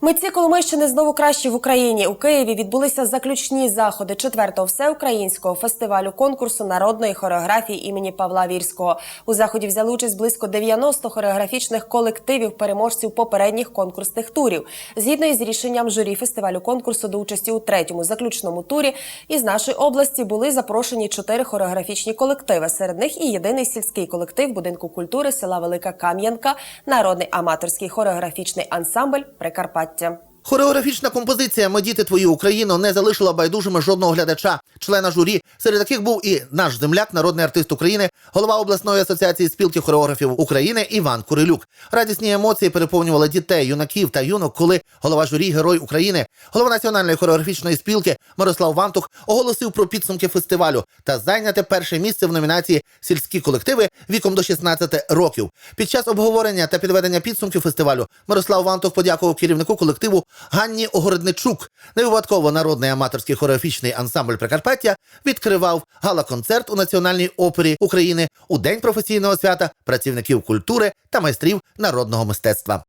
Митці Коломийщини знову кращі в Україні. У Києві відбулися заключні заходи четвертого всеукраїнського фестивалю конкурсу народної хореографії імені Павла Вірського. У заході взяли участь близько 90 хореографічних колективів переможців попередніх конкурсних турів. Згідно із рішенням журі фестивалю конкурсу до участі у третьому заключному турі із нашої області були запрошені чотири хореографічні колективи. Серед них і єдиний сільський колектив будинку культури села Велика Кам'янка, народний аматорський хореографічний ансамбль Прикарпаття багаття. Хореографічна композиція Ми діти твої Україно не залишила байдужими жодного глядача, члена журі, серед яких був і наш земляк, народний артист України, голова обласної асоціації спілки хореографів України Іван Курилюк. Радісні емоції переповнювали дітей, юнаків та юнок, коли голова журі Герой України, голова національної хореографічної спілки Мирослав Вантух оголосив про підсумки фестивалю та зайняте перше місце в номінації Сільські колективи віком до 16 років. Під час обговорення та підведення підсумків фестивалю Мирослав Вантух подякував керівнику колективу Ганні Огородничук. Невипадково народний аматорський хореографічний ансамбль Прикарпаття відкривав гала-концерт у Національній опері України у день професійного свята працівників культури та майстрів народного мистецтва.